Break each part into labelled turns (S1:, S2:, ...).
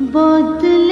S1: बदल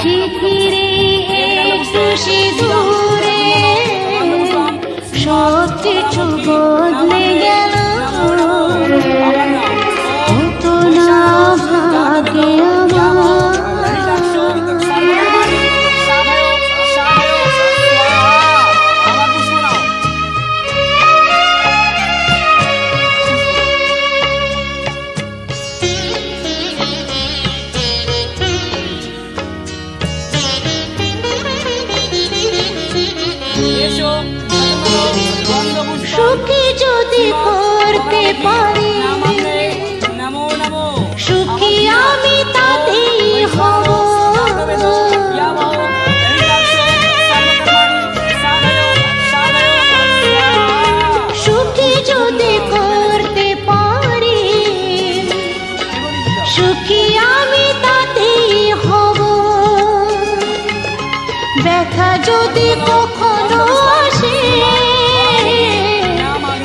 S1: শিথিরে একটু সিঁদুরে। সব সুখী আমি তাতেই হব? ব্যথা যদি কখনো আসে,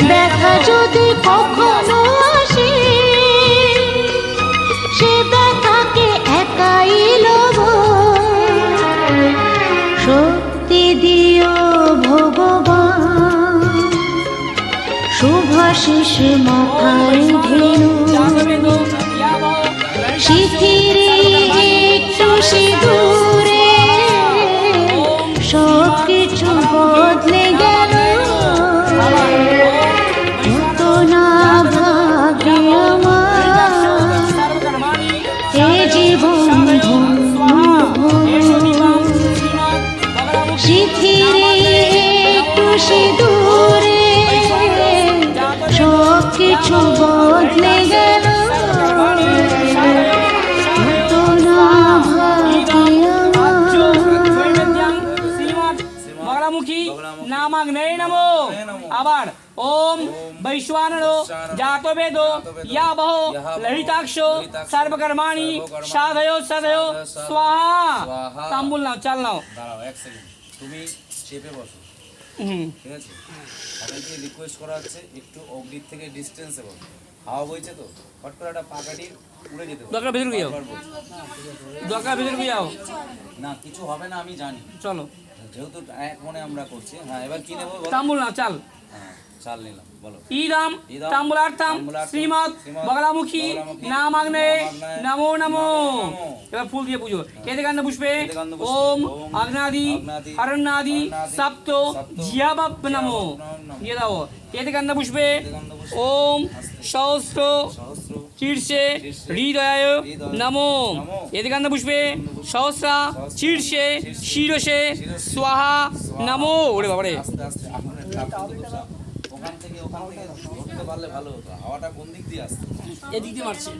S1: ব্যথা যদি কখনো আসে, সে ব্যথাকে একাই লব। শক্তি দিও ভগবান শুভাশিস মাথায় ধেনু
S2: আবার ওম ইয়া বহ ললিতাক্ষ সর্বকর্মাণি সাধয় সাধয় স্বাহা তাম্বুল নাও
S3: দাঁড়াও এক সেকেন্ড তুমি চেপে বসো। ঠিক আছে? আপনাকে রিকোয়েস্ট করা হচ্ছে একটু অগ্নির থেকে ডিস্টেন্সে বসো। হাওয়া বইছে তো? হট করে একটা পাকাটি উড়ে যেতে
S2: দরকার ভেতরে গিয়ে। দরকার ভিতরে গিয়ে
S3: না কিছু হবে না আমি জানি।
S2: চলো।
S3: যেহেতু এক মনে আমরা করছি হ্যাঁ এবার কি নেব বলো?
S2: তাম্বুল নাও চাল।
S3: হ্যাঁ চাল নিলাম বলো।
S2: ইদম
S3: ইদম
S2: তাম্বুলার্থম
S3: তাম্বুলার্থম
S2: শ্রীমৎ
S3: শ্রীমৎ
S2: বগলামুখী
S3: নাম
S2: নামাগ্নে নমো নমো। এবার ফুল দিয়ে পুজো। পুষ্পে
S3: কেতে কান্দ পুষ্পে,
S2: ওম আগ্নাদি হরণ্যাদি, সপ্ত জিয়াবাপ নমো
S3: নমো।
S2: দিয়ে দাও। কেতে কান্দ
S3: কান্দ পুষ্পে,
S2: ওম সহস্র শীর্ষে হৃদয়ায় নমো
S3: নমো।
S2: এদিকান্ত পুষ্পে সহস্রা শীর্ষে শিরসে স্বাহা নমো ওরে বাবারে এদিক দিয়ে মারছে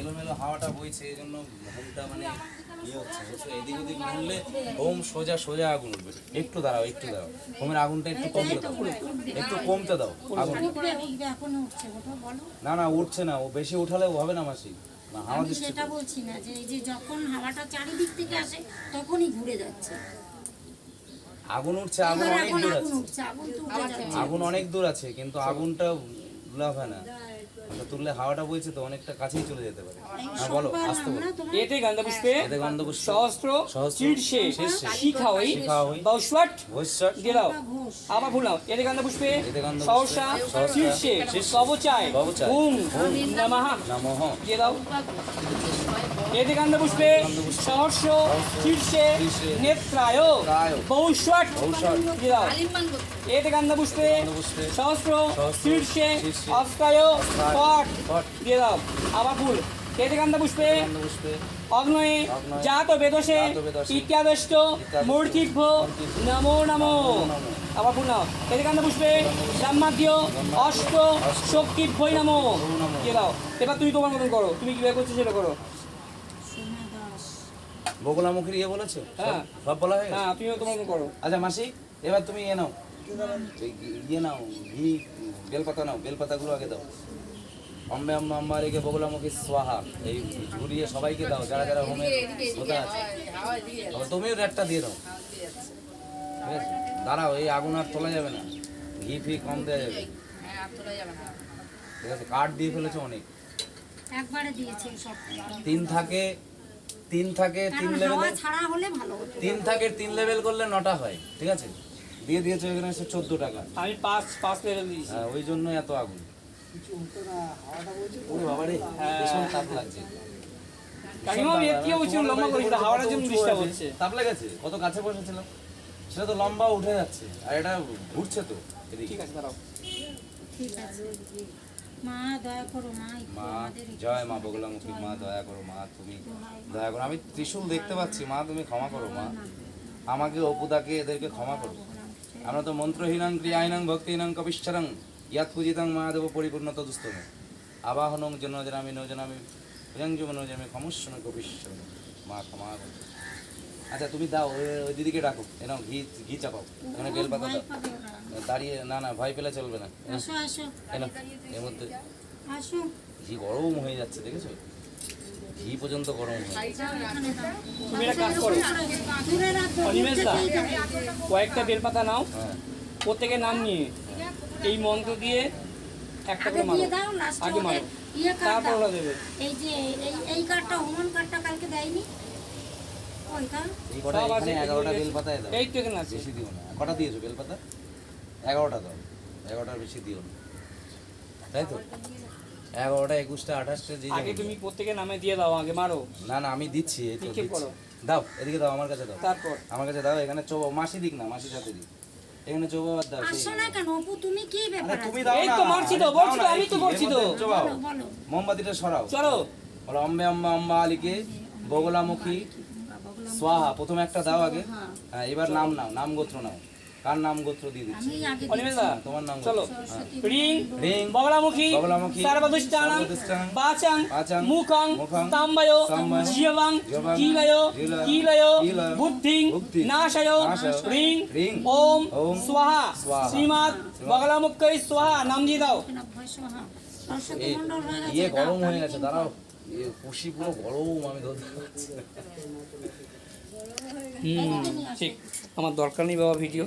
S3: এলোমেলো হাওয়াটা বইছে এই জন্য হোমটা মানে? এদিক ওদিক ঘুরলে হোম সোজা সোজা আগুন উঠবে। একটু দাঁড়াও একটু দাঁড়াও। হোমের আগুনটা একটু কমতে দাও। একটু কমতে দাও আগুন।
S4: উঠবে উঠবে এখনও উঠছে ওটা বলো।
S3: না না উঠছে না ও বেশি উঠালেও হবে না মাসি। না হাওয়া
S4: আমি সেটা বলছি না যে এই যে যখন হাওয়াটা চারিদিক থেকে আসে তখনই ঘুরে যাচ্ছে।
S3: আগুন উঠছে আগুন অনেক দূর আছে।
S4: আগুন
S3: অনেক দূর আছে কিন্তু আগুনটা লাভ হয় না। তুললে হাওয়াটা বইছে তো অনেকটা কাছেই চলে যেতে পারে। হ্যাঁ বলো আসতে বলো।
S2: এতে গন্ধপুষ্পে
S3: এতে গন্ধপুষ্পে।
S2: সহস্র শীর্ষে
S3: শীর্ষে,
S2: শিখা হই
S3: শিখা হই,
S2: বৌশ্বট
S3: ভৈশ্বর
S2: দিয়ে আবার ভুলাও এতে গন্ধপুষ্পে
S3: এতে গন্ধ সহস্র
S2: সহসা শীর্ষে
S3: শীর্ষে,
S2: কবচায়
S3: কবচায়,
S2: ওম নমঃ।
S3: নমঃ।
S2: দিয়ে নেত্রায়, বৌশ্বট
S3: ভৌষর,
S2: দিয়ে দাও এতে গন্ধ পুষ্পে সহস্র শীর্ষে পট
S3: পট,
S2: দিয়ে দাও আবার ফুল গন্ধ পুষ্পে অগ্নয়ে জাত বেদসে ইত্যাদষ্ট মূর্তিভ্য নমো নমো। আবার পুনঃ পুষ্পে ব্রহ্মাদ্য অষ্ট শক্তিভ্যই নমো।
S3: নমো।
S2: দিয়ে দাও। এবার তুমি তোমার মতন করো। তুমি কীভাবে করছ সেটা করো।
S3: বগলামুখীর ইয়ে বলেছ?
S2: হ্যাঁ।
S3: সব- বলা হয়ে গেছে?
S2: হ্যাঁ তুমিও তোমার করো।
S3: আচ্ছা মাসি এবার তুমি ইয়ে নাও। ইয়ে নাও ঘি বেলপাতা নাও বেলপাতাগুলো আগে দাও। অম্বে আম্মা আম্মা রেখে বগলামুখী সোহা এই ঘুরিয়ে সবাইকে দাও যারা যারা হোমে হতে আছে। তুমিও রেটটা দিয়ে দাও। ঠিক আছে? দাঁড়াও এই আগুন আর তোলা যাবে না। ঘি ফি কম দেওয়া যাবে। ঠিক আছে? কাঠ দিয়ে ফেলেছো অনেক।
S4: একবারে দিয়েছে সব।
S3: তিন থাকে তিন থাকে তিন লেভেলে
S4: ছাড়া হলে ভালো
S3: তিন থাকে তিন লেভেল করলে নটা হয় ঠিক আছে? দিয়ে দিয়েছ এখানে এসে চোদ্দ টাকা।
S2: আমি পাঁচ পাঁচ লেভেল দিয়েছি।
S3: হ্যাঁ, ওই জন্য এত আগুন। ওরে বাবারে ভীষণ তাপ লাগছে। তাপ লেগেছে। কত কাছে বসেছিলাম? সেটা তো লম্বা উঠে যাচ্ছে আর এটা ঘুরছে তো এদিকে।
S2: ঠিক আছে দাঁড়াও।
S4: ঠিক আছে। মা দয়া করো
S3: জয় মা বগলামুখী মা দয়া করো মা তুমি দয়া করো আমি ত্রিশূল দেখতে পাচ্ছি মা তুমি ক্ষমা করো মা। আমাকে অপুদাকে এদেরকে ক্ষমা করো। আমরা তো মন্ত্রহীনাং ক্রিয়াহীনাং ভক্তিহীনাং কপিশ্বরং ইয়াত পূজিতাং মা দেব পরিপূর্ণ তদুস্তম। আবাহনং জনজনামি নজনামি প্রিয়ঞ্জম নজনামি ক্ষমস্বন কপিশ্বর মা ক্ষমা করো। আচ্ছা তুমি দাও ওই- ওই দিদিকে ডাকো। এনাও ঘি ঘি চাপাও। এখানে বেল
S4: পাতা
S3: দাও। দাঁড়িয়ে না না ভয় পেলে চলবে না। এর মধ্যে। ঘি গরম হয়ে যাচ্ছে দেখেছ? ঘি পর্যন্ত গরম হয়ে
S4: দাও
S2: তুমি একটা কাজ করো। অনিমেষ দা
S4: উঠে
S2: কয়েকটা বেলপাতা নাও। প্রত্যেকে নাম নিয়ে। এই মন্ত্র দিয়ে একটা করে মারো। আগে মারো।
S4: ইয়ে
S2: তারপর ওরা দেবে।
S4: এই যে এই এই কার্ডটা হোমন কার্ডটা কালকে দেয়নি?
S3: বেশি দিও না। কটা দিয়েছ বেলপাতা? এগারোটা দাও। এগারোটার বেশি দিও না। তাই তো? এগারোটা একুশটা আঠাশটা যে
S2: আগে তুমি প্রত্যেকের নামে দিয়ে দাও আগে মারো।
S3: না না আমি দিচ্ছি এই তো
S2: করো।
S3: দাও এদিকে দাও আমার কাছে দাও।
S2: তারপর?
S3: আমার কাছে দাও এখানে চৌ মাসি দিক না মাসির হাতে দিক। এখানে চৌবাবার দাও
S4: আসো না কেন অপু তুমি কি ব্যাপার
S3: তুমি
S4: আছে?
S3: দাও
S2: এই তো মারছি তো, বলছি তো, আমি তো বলছি তো।
S3: চোবাও।
S4: বলো বলো।
S3: মোমবাতিটা সরাও।
S2: চলো।
S3: বলো অম্বে অম্বা আম্মা আলীকে বগলামুখী সোহা প্রথমে একটা দাও আগে। হ্যাঁ এবার নাম নাও নাম গোত্র নাও। কার নাম গোত্র দিয়ে দিচ্ছি
S4: আমি আগে
S2: অনিমেষ দা
S3: তোমার নাম
S2: চলো।
S3: হ্যাঁ।
S2: রিং
S3: রিং।
S2: বগলামুখী
S3: বগলামুখী,
S2: সর্বদুষ্টানাং পাচাং
S3: পাচাং,
S2: মুখং জীবং
S3: জীবং,
S2: কিলয়
S3: কিলয়,
S2: বুদ্ধিং
S3: বুদ্ধিং,
S2: নাশয় রিং
S3: রিং,
S2: ওম
S3: ওম,
S2: স্বাহা শ্রীমাদ বগলামুখী স্বাহা নাম দিয়ে দাও।
S3: ইয়ে গরম হয়ে গেছে দাঁড়াও। ইয়ে কুশি পুরো গরম আমি ধরতে পারছি।
S2: হুম ঠিক। আমার দরকার নেই বাবা ভিডিও।